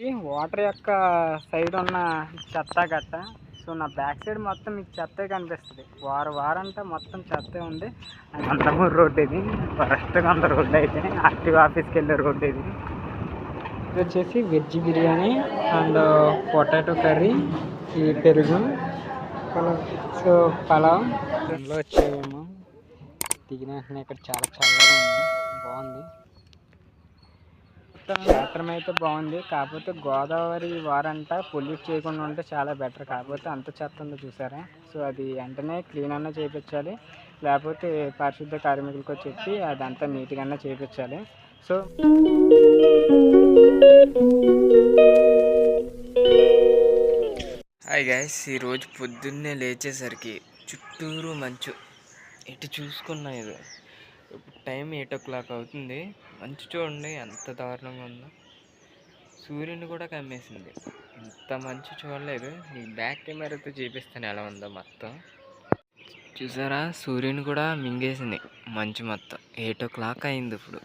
ఇది వాటర్ యొక్క సైడ్ ఉన్న చెత్త గట్ట. సో నా బ్యాక్ సైడ్ మొత్తం మీకు చెత్తే కనిపిస్తుంది. వారం వారంతా మొత్తం చెత్తే ఉంది. అంతమూరు రోడ్ ఇది. ఫరెస్ట్గా అంత రోడ్ అయితే ఆర్టీఓ ఆఫీస్కి వెళ్ళే రోడ్ ఇది. ఇది వచ్చేసి veg biryani and potato curry ఈ పెరుగు సో పలావ్. ఇందులో వచ్చేవేమో దిగిన వెంటనే ఇక్కడ చాలా చల్లగా ఉంది. బాగుంది. క్షేత్రం అయితే బాగుంది. కాకపోతే గోదావరి వారంట పొల్యూట్ చేయకుండా ఉంటే చాలా బెటర్. కాకపోతే అంత చెత్త ఉందో చూసారా? సో అది వెంటనే క్లీన్ అన్న చేయించాలి లేకపోతే పారిశుద్ధ కార్మికులకు చెప్పి అదంతా నీట్గా చేయించాలి సో హాయ్ గైస్ ఈరోజు పొద్దున్నే లేచేసరికి చుట్టూరు మంచు. ఇటు చూసుకున్నా ఇది. ఇప్పుడు టైం ఎయిట్ ఓ క్లాక్ అవుతుంది. మంచు చూడండి ఎంత దారుణంగా ఉందో. సూర్యుని కూడా కమ్మేసింది. ఇంత మంచు చూడలేదు. ఈ బ్యాక్ కెమెరాతో చూపిస్తాను ఎలా ఉందో మొత్తం. చూసారా? సూర్యుని కూడా మింగేసింది మంచు మొత్తం. ఎయిట్ ఓ క్లాక్ అయింది ఇప్పుడు.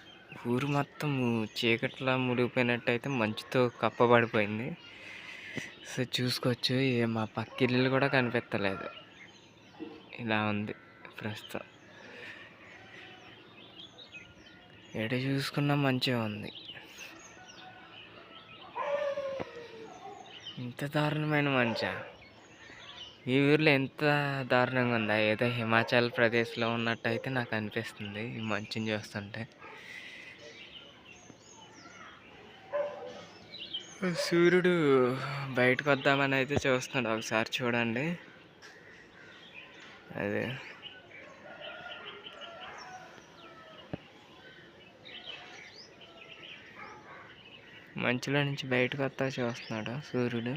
ఊరు మొత్తం చీకట్లా ముడిగిపోయినట్టయితే మంచుతో కప్పబడిపోయింది. సో చూసుకోవచ్చు ఏ మా పక్కిల్లు కూడా కనిపించలేదు ఇలా ఉంది ప్రస్తుతం. ఎటు చూసుకున్నా మంచిగా ఉంది. ఇంత దారుణమైన మంచా? ఈ ఊర్లో ఎంత దారుణంగా ఉందా? ఏదో హిమాచల్ ప్రదేశ్లో ఉన్నట్టు అయితే నాకు అనిపిస్తుంది ఈ మంచిని చూస్తుంటే. సూర్యుడు బయటకు వద్దామని అయితే చూస్తున్నాడు. ఒకసారి చూడండి. అదే. మంచులో నుంచి బయటకు వస్తా చూస్తున్నాడు సూర్యుడు.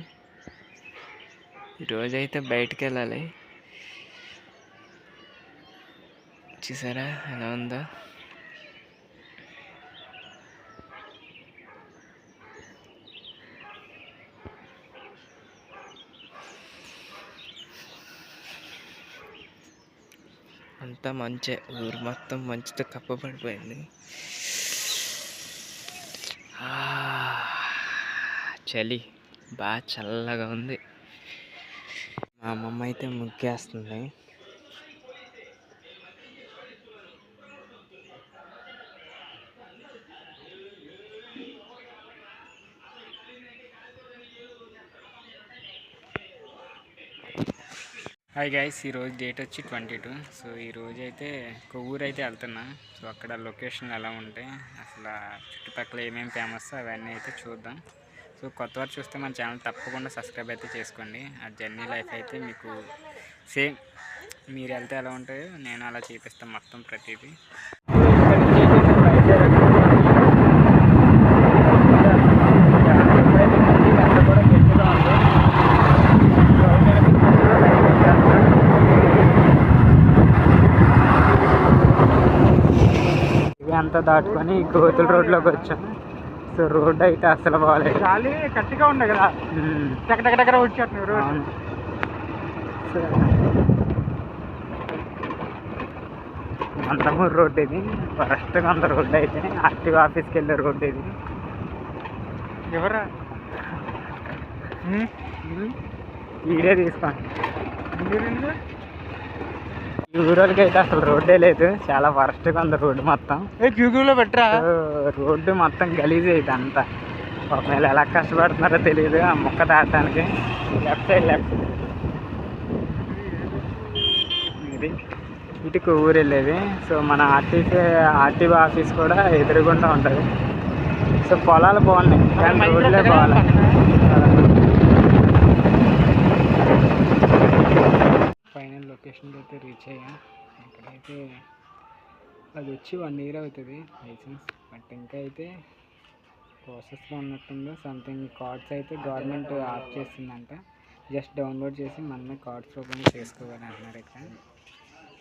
ఈరోజైతే బయటికి వెళ్ళాలి చూసారా ఎలా ఉందో? అంతా మంచే. ఊరు మొత్తం మంచుతో కప్పబడిపోయింది ఆ, చలి. బాగా చల్లగా ఉంది. మా అమ్మమ్మ అయితే ముగ్గేస్తుంది. హాయ్ గైస్ ఈరోజు డేట్ వచ్చి ట్వంటీ టూ సో ఈరోజు అయితే కొవ్వూరు అయితే వెళ్తున్నా. సో అక్కడ లొకేషన్ ఎలా ఉంటాయి అసలు చుట్టుపక్కల ఏమేమి ఫేమస్ అవన్నీ అయితే చూద్దాం. సో కొత్త వారు చూస్తే మన ఛానల్ తప్పకుండా సబ్స్క్రైబ్ అయితే చేసుకోండి. ఆ జర్నీ లైఫ్ అయితే మీకు సేమ్ మీరు వెళ్తే ఎలా ఉంటాయో నేను అలా చూపిస్తాను మొత్తం ప్రతిదీ. ఇవి అంతా దాటుకొని గోతుల రోడ్లోకి వచ్చాను. సో రోడ్ అయితే అసలు బాగాలేదు గాలి గట్టిగా ఉండే కదా. దగ్గర దగ్గర వచ్చేట్టు రోడ్ నందమూరు రోడ్ ఇది. ఫస్ట్గా ఉన్న రోడ్ అయితే. ఆర్టీఓ ఆఫీస్కి వెళ్ళే రోడ్ ఇది. ఎవరా? వీడియో తీసుకోండి. ఈ ఊరోళ్ళకి అయితే అసలు రోడ్డే లేదు. చాలా వరస్ట్గా ఉంది రోడ్డు మొత్తం. ఏ గూగుల్లో పెట్టరా? రోడ్డు మొత్తం గలీజ్ అయితే అంతా. ఒకవేళ ఎలా కష్టపడుతున్నారో తెలియదు ఆ ముక్క దాటడానికి లెఫ్ట్ సైడ్ లెఫ్ట్. ఇది. ఇటుకు ఊరు వెళ్ళేది సో మన ఆర్టీసీ ఆర్టీఓ ఆఫీస్ కూడా ఎదురుగుండా ఉంటుంది. సో పొలాలు బాగున్నాయి. కానీ రోడ్లే బాగాలి. అది వచ్చి వన్ ఇయర్ అవుతుంది. లైసెన్స్ బట్ ఇంకా అయితే ప్రాసెస్లో ఉన్నట్టుంది సంథింగ్ కార్డ్స్ అయితే గవర్నమెంట్ ఆఫ్ చేసిందంట. జస్ట్ డౌన్లోడ్ చేసి మనమే కార్డ్స్ ఓపెన్ చేసుకోవాలి అంటున్నారు ఇక్కడ.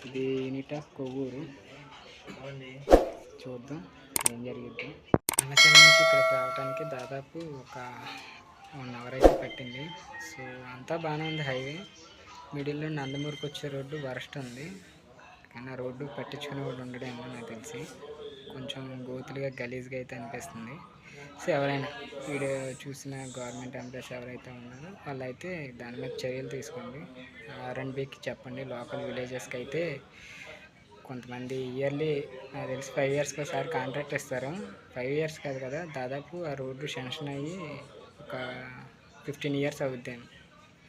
ఇది యూనిట్ ఆఫ్ కొవ్వూరు చూద్దాం. ఏం జరిగిద్ది. అన్నకల్ నుంచి ఇక్కడికి రావడానికి దాదాపు ఒక వన్ అవర్ అయితే పట్టింది. సో అంతా బాగానే ఉంది హైవే మిడిల్లో నందమూరికి వచ్చే రోడ్డు వరస్ట్ ఉంది. కానీ ఆ రోడ్డు పట్టించుకునే వాళ్ళు ఉండడేమో నాకు తెలిసి. కొంచెం గోతులుగా గలీజ్గా అయితే అనిపిస్తుంది. సో ఎవరైనా వీడియో చూసిన గవర్నమెంట్ ఎంప్లాయీస్ ఎవరైతే ఉన్నారో వాళ్ళైతే దాని మీద చర్యలు తీసుకోండి. ఆర్ఎండ్బికి చెప్పండి. లోకల్ విలేజెస్కి అయితే కొంతమంది ఇయర్లీ నాకు తెలిసి ఫైవ్ ఇయర్స్కి ఒకసారి కాంట్రాక్ట్ ఇస్తారు. ఫైవ్ ఇయర్స్ కాదు కదా దాదాపు ఆ రోడ్డు శాంక్షన్ అయ్యి ఒక ఫిఫ్టీన్ ఇయర్స్ అవుద్ది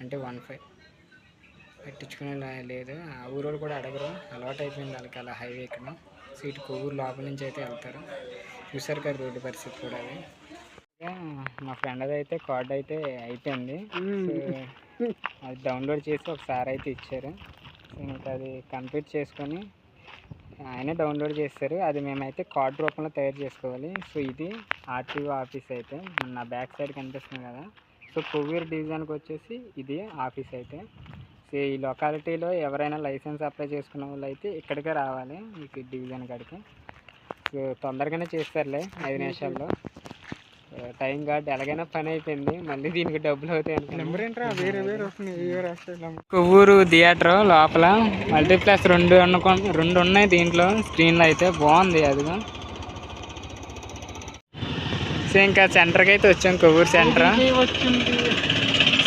అంటే వన్ ఫైవ్ పట్టించుకునే లేదు. ఆ ఊరోళ్ళు కూడా అడగరు. అలవాటు అయిపోయింది వాళ్ళకి అలా హైవే ఎక్కడం. సో ఇటు కొవ్వూరు లోపల నుంచి అయితే వెళ్తారు. చూసారు కదా రోడ్డు పరిస్థితి కూడా అది. మా ఫ్రెండ్ అయితే కార్డ్ అయితే అయిపోయింది. సో అది డౌన్లోడ్ చేసి ఒకసారి అయితే ఇచ్చారు. సో ఇంకా అది కంప్లీట్ చేసుకొని ఆయనే డౌన్లోడ్ చేస్తారు. అది మేమైతే కార్డ్ రూపంలో తయారు చేసుకోవాలి. సో ఇది ఆర్టీఓ ఆఫీస్ అయితే. నా బ్యాక్ సైడ్ కనిపిస్తుంది కదా. సో కొవ్వూరు డివిజన్కి వచ్చేసి ఇది ఆఫీస్ అయితే. ఈ లొకాలిటీలో ఎవరైనా లైసెన్స్ అప్లై చేసుకున్న వాళ్ళు అయితే ఇక్కడికే రావాలి మీకు డివిజన్ కాడికి. తొందరగానే చేస్తారులే ఐదు నిమిషాల్లో. టైం కార్డ్ ఎలాగైనా పని అయిపోయింది మళ్ళీ దీనికి డబ్బులు అవుతాయి కొవ్వూరు థియేటర్ లోపల మల్టీప్లెక్స్ రెండు అనుకో రెండు ఉన్నాయి దీంట్లో స్క్రీన్లో అయితే బాగుంది అదిగా. సో ఇంకా సెంటర్కి అయితే వచ్చాం కొవ్వూరు సెంటర్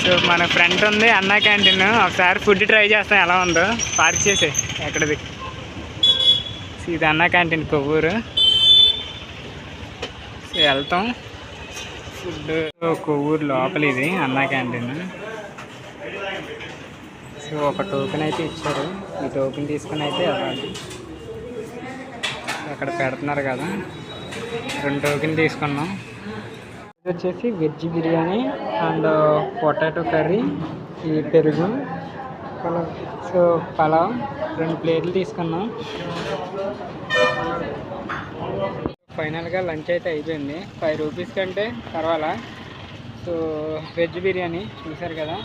సో మన ఫ్రెండ్ ఉంది అన్న క్యాంటీన్ ఒకసారి ఫుడ్ ట్రై చేస్తాం ఎలా ఉందో. పార్క్ చేసే ఎక్కడిది? ఇది అన్న క్యాంటీన్ కొవ్వూరు. సో వెళ్తాం. ఫుడ్ కొవ్వూరు లోపల ఇది అన్న క్యాంటీన్ సో ఒక టోకెన్ అయితే ఇచ్చారు. ఈ టోకెన్ తీసుకుని అయితే వెళ్ళాలి. అక్కడ పెడుతున్నారు కదా. రెండు టోకెన్ తీసుకున్నాం. వచ్చేసి veg biryani and potato curry ఈ పెరుగు పలావ్. సో పలావ్ రెండు ప్లేట్లు తీసుకున్నాం. ఫైనల్గా లంచ్ అయితే అయిపోయింది. ఫైవ్ రూపీస్ కంటే పర్వాలా. సో వెజ్ బిర్యానీ చూసారు కదా.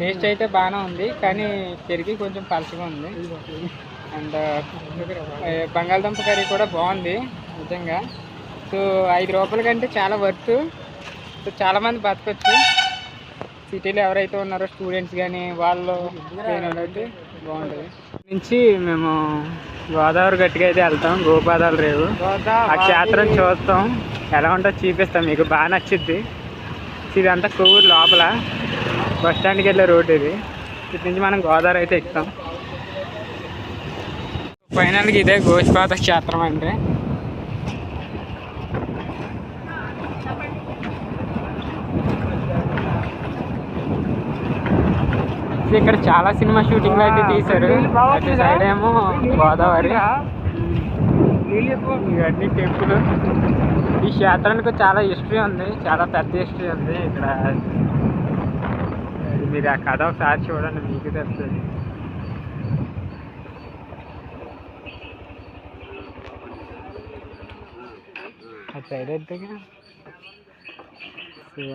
టేస్ట్ అయితే బాగానే ఉంది కానీ పెరిగి కొంచెం పలచగా ఉంది. అండ్ బంగాళదుంప కర్రీ కూడా బాగుంది నిజంగా. సో ఐదు రూపాయల కంటే చాలా వర్త్. సో చాలామంది బతకొచ్చు. సిటీలో ఎవరైతే ఉన్నారో స్టూడెంట్స్ కానీ వాళ్ళు అయితే బాగుంటుంది. నుంచి మేము గోదావరి గట్టిగా అయితే వెళ్తాం. గోపాదాల రేవు. ఆ క్షేత్రం చూస్తాం. ఎలా ఉంటుందో చూపిస్తాం. మీకు బాగా నచ్చిద్ది. ఇదంతా కొవ్వూరు లోపల. బస్ స్టాండ్కి వెళ్ళే రోడ్ ఇది. ఇటు నుంచి మనం గోదావరి అయితే ఎక్కుతాం. ఫైనల్గా ఇదే గోష్పాత క్షేత్రం అంటే. సో ఇక్కడ చాలా సినిమా షూటింగ్లు అయితే తీశారు. అటు సైడ్ ఏమో గోదావరి. ఇవన్నీ టెంపుల్. ఈ క్షేత్రానికి చాలా హిస్టరీ ఉంది చాలా పెద్ద హిస్టరీ ఉంది ఇక్కడ. మీరు ఆ కథ ఒకసారి చూడండి మీకు తెలుస్తుంది. అటు సైడ్ అయితే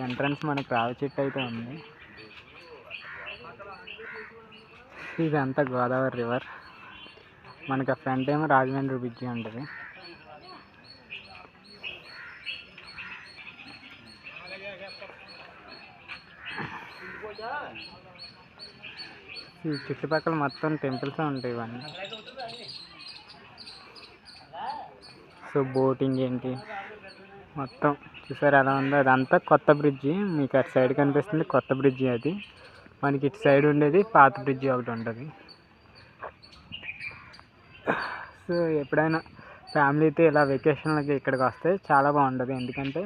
ఎంట్రన్స్ మనకు రావి చెట్టు అయితే ఉంది. ఇదంతా గోదావరి రివర్. మనకి ఆ ఫ్రంట్ ఏమో రాజమండ్రి బ్రిడ్జి ఉంటుంది. ఈ చుట్టుపక్కల మొత్తం టెంపుల్స్ ఉంటాయి ఇవన్నీ. సో బోటింగ్ ఏంటి? మొత్తం చూసారు ఎలా ఉందో? అదంతా కొత్త బ్రిడ్జి. మీకు అటు సైడ్ కనిపిస్తుంది కొత్త బ్రిడ్జి అది. మనకి ఇటు సైడ్ ఉండేది పాత బ్రిడ్జ్ ఒకటి ఉంటుంది. సో ఎప్పుడైనా ఫ్యామిలీతో ఇలా వెకేషన్లకి ఇక్కడికి వస్తే చాలా బాగుంటుంది. ఎందుకంటే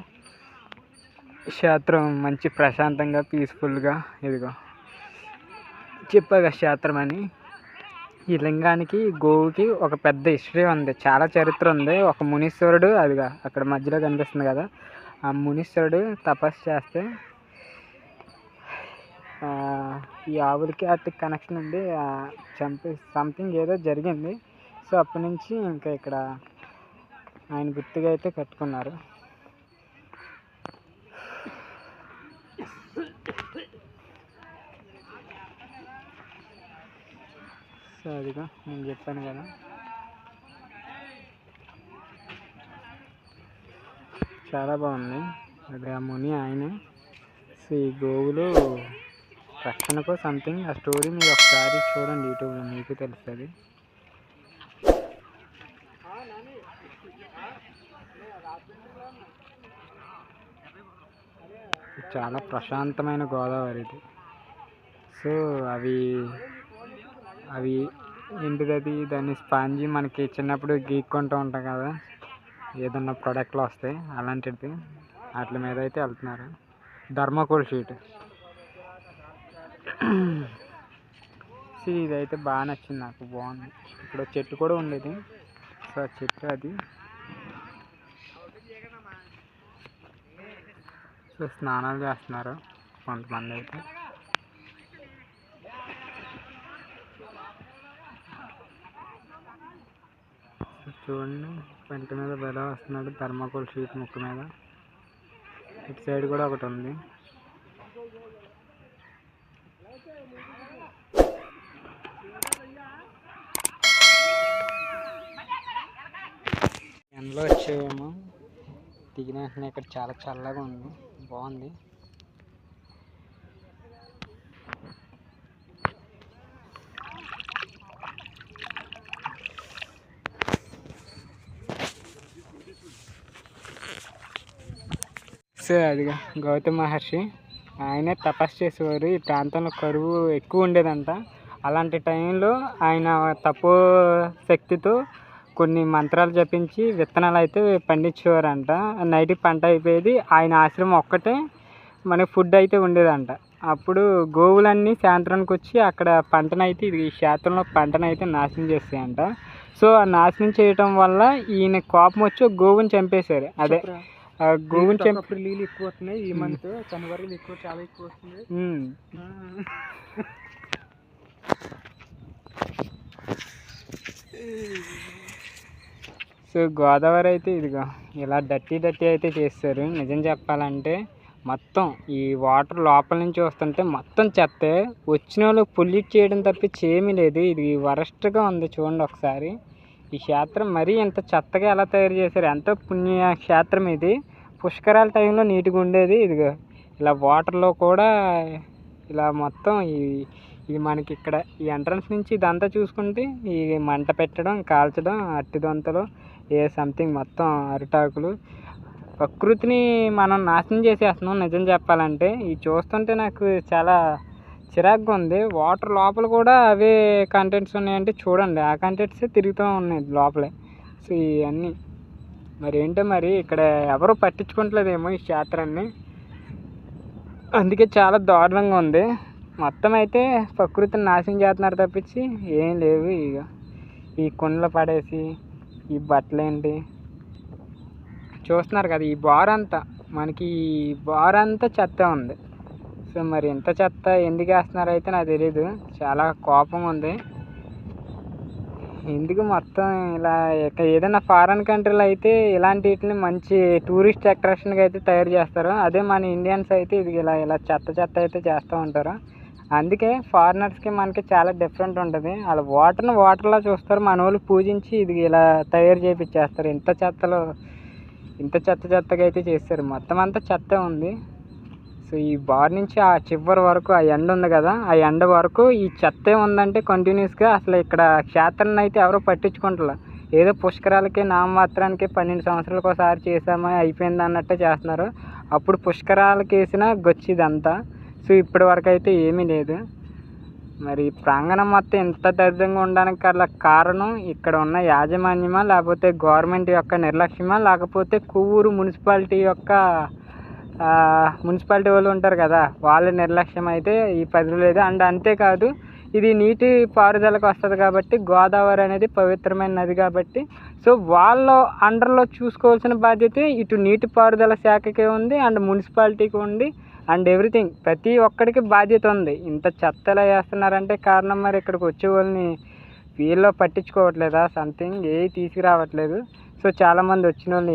క్షేత్రం మంచి ప్రశాంతంగా పీస్ఫుల్గా ఇదిగో చెప్పాగా క్షేత్రం అని. ఈ లింగానికి గోవుకి ఒక పెద్ద హిస్టరీ ఉంది. చాలా చరిత్ర ఉంది. ఒక మునీశ్వరుడు అదిగా అక్కడ మధ్యలో కనిపిస్తుంది కదా. ఆ మునీశ్వరుడు తపస్సు చేస్తే ఈ ఆవులకి వాటికి కనెక్షన్ ఉంది. చంపి సంథింగ్ ఏదో జరిగింది. సో అప్పటి నుంచి ఇంకా ఇక్కడ ఆయన గుర్తుగా అయితే కట్టుకున్నారు. సో అదిగో నేను చెప్పాను కదా. చాలా బాగుంది. అది ఆ ముని ఆయనే. సో ఈ గోవులు రక్షణకో సంథింగ్ ఆ స్టోరీ మీరు ఒకసారి చూడండి యూట్యూబ్లో మీకు తెలుస్తుంది. చాలా ప్రశాంతమైన గోదావరి ఇది. సో అవి అవి ఏంటిది అది దాన్ని స్పాంజి మనకి చిన్నప్పుడు గీక్కుంటూ ఉంటాం కదా ఏదన్నా ప్రోడక్ట్లు వస్తాయి అలాంటిది వాటి మీద అయితే వెళ్తున్నారు. Thermocol sheet. సో ఇదైతే బాగా నచ్చింది నాకు. బాగుంది. ఇప్పుడు చెట్టు కూడా ఉండేది. సో ఆ చెట్టు అది. సో స్నానాలు చేస్తున్నారు కొంతమంది అయితే. చూడండి. పెంట మీద బెల వస్తున్నాడు థర్మాకోల్ షీట్ ముక్క మీద. ఇటు సైడ్ కూడా ఒకటి ఉంది. ఎండలో వచ్చేవేమో. దిగిన వెంటనే ఇక్కడ చాలా చల్లగా ఉంది. బాగుంది. సో అదిగా గౌతమ్ మహర్షి ఆయనే తపస్సు చేసేవారు. ఈ ప్రాంతంలో కరువు ఎక్కువ ఉండేదంట. అలాంటి టైంలో ఆయన తపో శక్తితో కొన్ని మంత్రాలు జపించి విత్తనాలు అయితే పండించేవారంట. నైట్ పంట అయిపోయేది. ఆయన ఆశ్రమం ఒక్కటే మనకి ఫుడ్ అయితే ఉండేదంట. అప్పుడు గోవులన్నీ సాయంత్రానికి వచ్చి అక్కడ పంటనైతే ఇది ఈ క్షేత్రంలో పంటనైతే నాశనం చేస్తాయంట. సో ఆ నాశనం చేయటం వల్ల ఈయన కోపం వచ్చి గోవుని చంపేశారు. అదే గోవుని చంపి నీళ్ళు ఎక్కువ వస్తున్నాయి ఈ మంత్ జనవరిలో ఎక్కువ చాలా ఎక్కువ వస్తుంది. సో గోదావరి అయితే ఇదిగో ఇలా డట్టి డట్టి అయితే చేస్తారు. నిజం చెప్పాలంటే మొత్తం ఈ వాటర్ లోపల నుంచి వస్తుంటే మొత్తం చెత్తే వచ్చిన వాళ్ళు పొల్యూట్ చేయడం తప్పించి ఏమీ లేదు. ఇది వరస్ట్గా ఉంది చూడండి ఒకసారి. ఈ క్షేత్రం మరీ ఇంత చెత్తగా ఎలా తయారు చేశారు? ఎంతో పుణ్య క్షేత్రం ఇది. పుష్కరాల టైంలో నీట్గా ఉండేది. ఇదిగో ఇలా వాటర్లో కూడా ఇలా మొత్తం ఈ ఇది మనకి ఇక్కడ ఈ ఎంట్రన్స్ నుంచి ఇదంతా చూసుకుంటే ఈ మంట పెట్టడం కాల్చడం అట్టిదంతలు ఏ సంథింగ్ మొత్తం అరిటాకులు. ప్రకృతిని మనం నాశనం చేసేస్తున్నాం. నిజం చెప్పాలంటే ఇది చూస్తుంటే నాకు చాలా చిరాగ్గా ఉంది. వాటర్ లోపల కూడా అవే కంటెంట్స్ ఉన్నాయంటే చూడండి. ఆ కంటెంట్సే తిరుగుతూ ఉన్నాయి లోపలే. సో ఇవన్నీ మరి ఏంటో మరి ఇక్కడ ఎవరు పట్టించుకుంటలేదేమో ఈ క్షేత్రాన్ని. అందుకే చాలా దారుణంగా ఉంది. మొత్తం అయితే ప్రకృతిని నాశనం చేస్తున్నారు తప్పించి ఏం లేవు ఇక. ఈ కుండలు పడేసి ఈ బట్టలేంటి చూస్తున్నారు కదా ఈ బార్ అంతా. మనకి ఈ బార్ అంతా చెత్త ఉంది. సో మరి ఇంత చెత్త ఎందుకు వేస్తున్నారో అయితే నాకు తెలియదు చాలా కోపం ఉంది. ఎందుకు మొత్తం ఇలా ఏదైనా ఫారెన్ కంట్రీలో అయితే ఇలాంటి వీటిని మంచి టూరిస్ట్ అట్రాక్షన్గా అయితే తయారు చేస్తారు అదే మన ఇండియన్స్ అయితే ఇది ఇలా ఇలా చెత్త చెత్త అయితే చేస్తూ ఉంటారు. అందుకే ఫారినర్స్కి మనకి చాలా డిఫరెంట్ ఉంటుంది. వాళ్ళ వాటర్ని వాటర్లా చూస్తారు. మన వాళ్ళు పూజించి ఇది ఇలా తయారు చేపించేస్తారు. ఇంత చెత్తలో ఇంత చెత్త చెత్తగా అయితే చేస్తారు. మొత్తం అంతా చెత్త ఉంది. సో ఈ బార్ నుంచి ఆ చివరి వరకు ఆ ఎండ ఉంది కదా ఆ ఎండ వరకు ఈ చెత్తే ఉందంటే కంటిన్యూస్గా అసలు ఇక్కడ క్షేత్రాన్ని అయితే ఎవరో పట్టించుకుంటారు ఏదో పుష్కరాలకి నామమాత్రానికి పన్నెండు సంవత్సరాలకు ఒకసారి చేసామా అయిపోయింది అన్నట్టే చేస్తున్నారు. అప్పుడు పుష్కరాలకి వేసిన గొచ్చిదంతా సో ఇప్పటి వరకు అయితే ఏమీ లేదు. మరి ప్రాంగణం మొత్తం ఇంత దరిద్రంగా ఉండడానికి గల కారణం ఇక్కడ ఉన్న యాజమాన్యమా లేకపోతే గవర్నమెంట్ యొక్క నిర్లక్ష్యమా లేకపోతే కొవ్వూరు మున్సిపాలిటీ యొక్క మున్సిపాలిటీ వాళ్ళు ఉంటారు కదా వాళ్ళ నిర్లక్ష్యం అయితే ఈ పదులు లేదు. అండ్ అంతేకాదు ఇది నీటి పారుదలకు వస్తుంది కాబట్టి గోదావరి అనేది పవిత్రమైన నది కాబట్టి సో వాళ్ళ అండర్లో చూసుకోవాల్సిన బాధ్యత ఇటు నీటి పారుదల శాఖకే ఉంది అండ్ మున్సిపాలిటీకి ఉంది అండ్ ఎవ్రీథింగ్. ప్రతి ఒక్కడికి బాధ్యత ఉంది. ఇంత చెత్త ఎలా వేస్తున్నారంటే కారణం మరి ఇక్కడికి వచ్చే వాళ్ళని వీళ్ళు పట్టించుకోవట్లేదా? సంథింగ్ ఏ తీసుకురావట్లేదు. సో చాలామంది వచ్చిన వాళ్ళు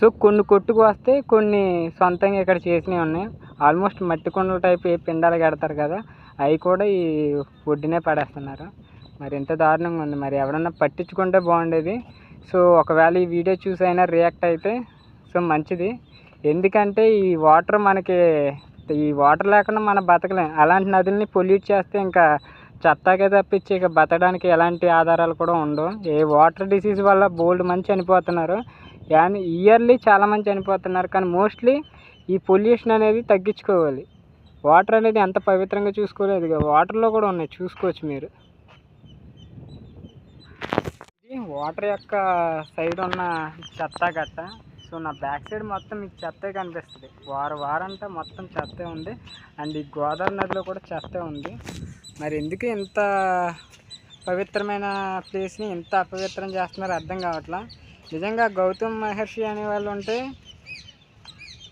సో కొన్ని కొట్టుకు వస్తే కొన్ని సొంతంగా ఇక్కడ చేసినవి ఉన్నాయి. ఆల్మోస్ట్ మట్టి కుండల టైప్ ఏ పిండాలు కడతారు కదా అవి కూడా ఈ ఒడ్డునే పడేస్తున్నారు. మరి ఎంత దారుణంగా ఉంది. మరి ఎవడన్నా పట్టించుకుంటే బాగుండేది. సో ఒకవేళ ఈ వీడియో చూసి అయినా రియాక్ట్ అయితే సో మంచిది. ఎందుకంటే ఈ వాటర్ మనకి ఈ వాటర్ లేకుండా మనం బతకలేం. అలాంటి నదుల్ని పొల్యూట్ చేస్తే ఇంకా చెత్తాకే తప్పించి ఇక బతకడానికి ఎలాంటి ఆధారాలు కూడా ఉండవు. ఏ వాటర్ డిసీజ్ వల్ల బోల్డ్ మంది చనిపోతున్నారు. అండ్ ఇయర్లీ చాలా మంది చనిపోతున్నారు. కానీ మోస్ట్లీ ఈ పొల్యూషన్ అనేది తగ్గించుకోవాలి. వాటర్ అనేది ఎంత పవిత్రంగా చూసుకోలేదు వాటర్లో కూడా ఉన్నాయి. చూసుకోవచ్చు మీరు. ఇది వాటర్ యొక్క సైడ్ ఉన్న చెత్త గట్ట. సో నా బ్యాక్ సైడ్ మొత్తం మీకు చెత్తే కనిపిస్తుంది. వారం వారంతా మొత్తం చెత్తే ఉంది. అండ్ ఈ గోదావరి నదిలో కూడా చెత్తే ఉంది. మరి ఎందుకు ఇంత పవిత్రమైన ప్లేస్ని ఇంత అపవిత్రం చేస్తున్నారో అర్థం కావట్లా. నిజంగా గౌతమ్ మహర్షి అనే వాళ్ళు ఉంటే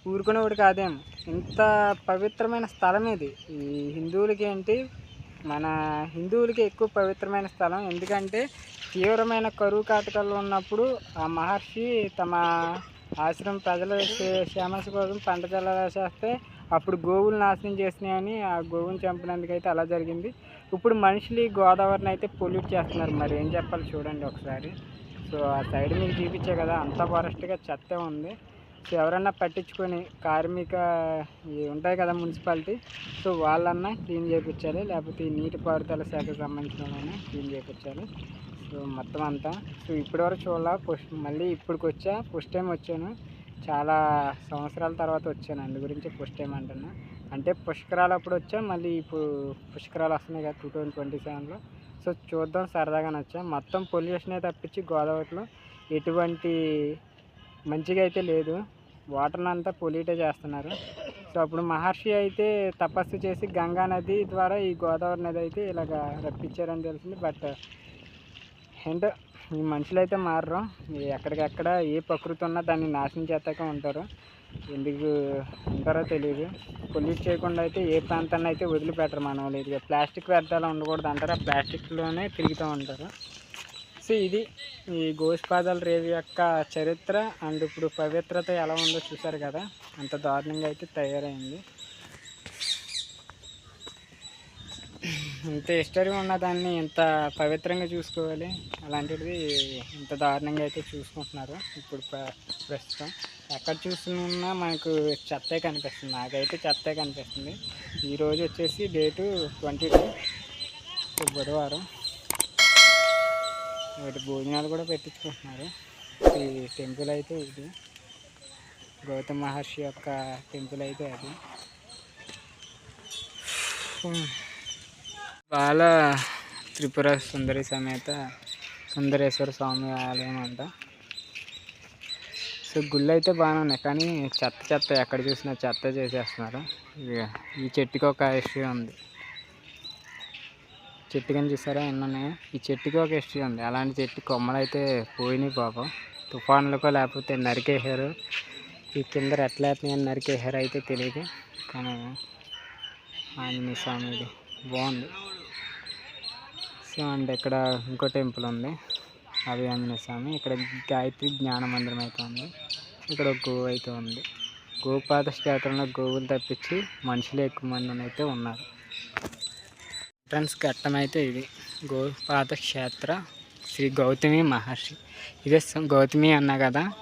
ఊరుకునేవాడు కాదేమో ఇంత పవిత్రమైన స్థలం ఇది. ఈ హిందువులకి ఏంటి? మన హిందువులకి ఎక్కువ పవిత్రమైన స్థలం. ఎందుకంటే తీవ్రమైన కరువు కాటకాలు ఉన్నప్పుడు ఆ మహర్షి తమ ఆశ్రమం ప్రజల క్షేమస కోసం పంట చేస్తే అప్పుడు గోవులు నాశనం చేసినాయని ఆ గోవుని చంపినందుకు అయితే అలా జరిగింది. ఇప్పుడు మనుషులు ఈ గోదావరిని అయితే పొల్యూట్ చేస్తున్నారు. మరి ఏం చెప్పాలి చూడండి ఒకసారి. సో ఆ సైడ్ మీకు చూపించే కదా అంతా ఫారెస్ట్గా చెత్త ఉంది. సో ఎవరన్నా పట్టించుకొని కార్మిక ఇవి ఉంటాయి కదా మున్సిపాలిటీ సో వాళ్ళన్నా క్లీన్ చేయించాలి లేకపోతే ఈ నీటిపారుదల శాఖకు సంబంధించిన క్లీన్ చేయించాలి సో మొత్తం అంతా. సో ఇప్పటివరకు చూడాల ఫస్ట్ మళ్ళీ ఇప్పటికి వచ్చా ఫస్ట్ టైం వచ్చాను. చాలా సంవత్సరాల తర్వాత వచ్చాను అందు గురించి ఫస్ట్ టైం అంటున్నా. అంటే పుష్కరాలు అప్పుడు వచ్చా మళ్ళీ ఇప్పుడు పుష్కరాలు వస్తున్నాయి కదా టూ థౌజండ్ ట్వంటీ సెవెన్లో సో చూద్దాం సరదాగా వచ్చా మొత్తం పొల్యూషనే తప్పించి గోదావరిలో ఎటువంటి మంచిగా అయితే లేదు. వాటర్ని అంతా పొల్యూటే చేస్తున్నారు. సో అప్పుడు మహర్షి అయితే తపస్సు చేసి గంగా నది ద్వారా ఈ గోదావరి నది అయితే ఇలాగ రప్పించారని తెలిసింది. బట్ ఏంటో ఈ మనుషులు అయితే మారరు. ఎక్కడికెక్కడ ఏ ప్రకృతి ఉన్నా దాన్ని నాశనం చేస్తాక ఉంటారు. ఎందుకు ఉంటారో తెలియదు పొల్యూట్ చేయకుండా అయితే ఏ ప్రాంతాన్ని అయితే వదిలిపెట్టరు మన వాళ్ళు. ప్లాస్టిక్ వ్యర్థాలు ఉండకూడదు అంటారు. ఆ ప్లాస్టిక్లోనే తిరుగుతూ ఉంటారు. సో ఇది ఈ గోష్పాదాల రేవి యొక్క చరిత్ర అండ్ ఇప్పుడు పవిత్రత ఎలా ఉందో చూసారు కదా. అంత దారుణంగా అయితే తయారైంది. ఇంత హిస్టరీ ఉన్న దాన్ని ఇంత పవిత్రంగా చూసుకోవాలి. అలాంటిది ఇంత దారుణంగా అయితే చూసుకుంటున్నారు ఇప్పుడు ప్ర- ప్రస్తుతం. ఎక్కడ చూసినా మనకు చెత్తే కనిపిస్తుంది. నాకైతే చెత్తే కనిపిస్తుంది. ఈరోజు వచ్చేసి డేటు ట్వంటీ టూ. బుధవారం. వాటి భోజనాలు కూడా పెట్టించుకుంటున్నారు. ఈ టెంపుల్ అయితే ఇది. గౌతమ్ మహర్షి యొక్క టెంపుల్ అయితే అది. బాల త్రిపుర సుందరి సమేత సుందరేశ్వర స్వామి ఆలయం అంట. సో గుళ్ళు అయితే బాగానే ఉన్నాయి. కానీ చెత్త చెత్త ఎక్కడ చూసినా చెత్త చేసేస్తున్నారు. ఈ చెట్టుకి ఒక హిస్టరీ ఉంది. చెట్టు కానీ చూసారా ఎన్నున్నాయి ఈ చెట్టుకి ఒక హిస్టరీ ఉంది. అలాంటి చెట్టు కొమ్మలు అయితే పోయినాయి పాపం. తుఫాన్లకో లేకపోతే నరికేసారు ఈ కింద ఎట్లా అని నరికేశారు అయితే తెలియదు. కానీ ఆంజనేయ స్వామిది బాగుంది. సో అండ్ ఇక్కడ ఇంకో టెంపుల్ ఉంది. అవి ఆంజనేయ స్వామి. ఇక్కడ గాయత్రి జ్ఞాన మందిరం అయితే ఉంది. ఇక్కడ ఒక గోవు అయితే ఉంది. గోపాత క్షేత్రంలో గోవులు తప్పించి మనుషులు ఎక్కువ మంది అయితే ఉన్నారు. ఫ్రెండ్స్ ఘట్టం అయితే ఇది. గోపాత క్షేత్ర శ్రీ గౌతమి మహర్షి. ఇదే గౌతమి అన్నా కదా?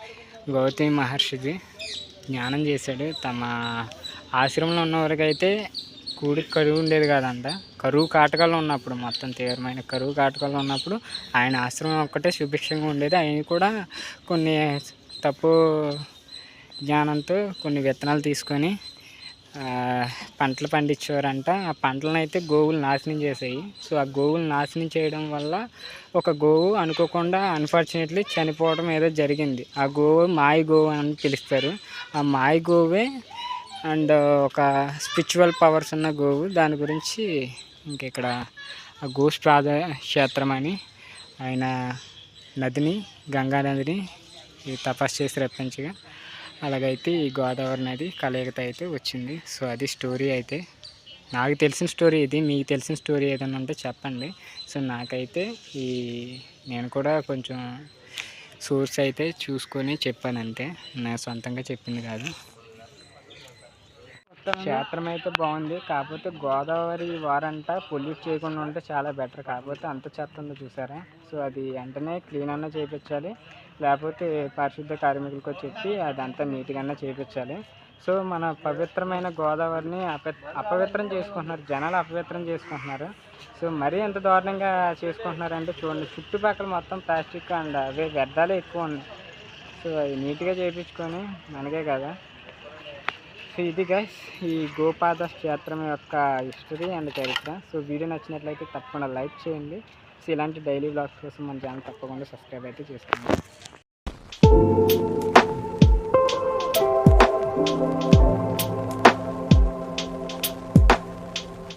గౌతమి మహర్షిది. జ్ఞానం చేశాడు. తమ ఆశ్రమంలో ఉన్నవరకైతే కూడి కరువు ఉండేది కాదంట. కరువు కాటకాలు ఉన్నప్పుడు మొత్తం తీవ్రమైన కరువు కాటకాలు ఉన్నప్పుడు ఆయన ఆశ్రమం ఒక్కటే సుభిక్షంగా ఉండేది. ఆయన కూడా కొన్ని తప్పు జ్ఞానంతో కొన్ని విత్తనాలు తీసుకొని పంటలు పండించేవారంట. ఆ పంటలను అయితే గోవులు నాశనం చేసాయి. సో ఆ గోవులు నాశనం చేయడం వల్ల ఒక గోవు అనుకోకుండా అన్ఫార్చునేట్లీ చనిపోవడం ఏదో జరిగింది. ఆ గోవు మాయ గోవు అని పిలుస్తారు. ఆ మాయ గోవే అండ్ ఒక స్పిరిచువల్ పవర్స్ ఉన్న గోవు. దాని గురించి ఇంక ఇక్కడ ఆ గోస్ ప్రాధ క్షేత్రం అని ఆయన నదిని గంగా నదిని ఈ తపస్సు చేసి రప్పించగా అలాగైతే ఈ గోదావరి నది కలయికత అయితే వచ్చింది. సో అది స్టోరీ అయితే. నాకు తెలిసిన స్టోరీ ఇది. మీకు తెలిసిన స్టోరీ ఏదైనా ఉంటే చెప్పండి. సో నాకైతే ఈ నేను కూడా కొంచెం సోర్స్ అయితే చూసుకొని చెప్పాను అంతే. నా సొంతంగా చెప్పింది కాదు. క్షేత్రం అయితే బాగుంది. కాకపోతే గోదావరి వారంట పొల్యూట్ చేయకుండా ఉంటే చాలా బెటర్. కాకపోతే అంత చెత్త ఉందో చూసారా? సో అది వెంటనే క్లీన్ అన్న చేయించాలి లేకపోతే పారిశుద్ధ కార్మికులకు చెప్పి అదంతా నీట్గా చేయించాలి సో మన పవిత్రమైన గోదావరిని అప అపవిత్రం చేసుకుంటున్నారు. జనాలు అపవిత్రం చేసుకుంటున్నారు. సో మరీ ఎంత దారుణంగా చేసుకుంటున్నారంటే చూడండి. చుట్టుపక్కల మొత్తం ప్లాస్టిక్ అండ్ అవే వ్యర్థాలే ఎక్కువ ఉన్నాయి. సో అవి నీట్గా చేయించుకొని మనకే కదా. సో ఇది గైస్ ఈ గోపాద క్షేత్రం యొక్క హిస్టరీ అండ్ చరిత్ర. సో వీడియో నచ్చినట్లయితే తప్పకుండా లైక్ చేయండి. ఇలాంటి డైలీ బ్లాగ్స్ కోసం మన ఛానల్ తప్పకుండా సబ్స్క్రైబ్ అయితే చేసుకోండి.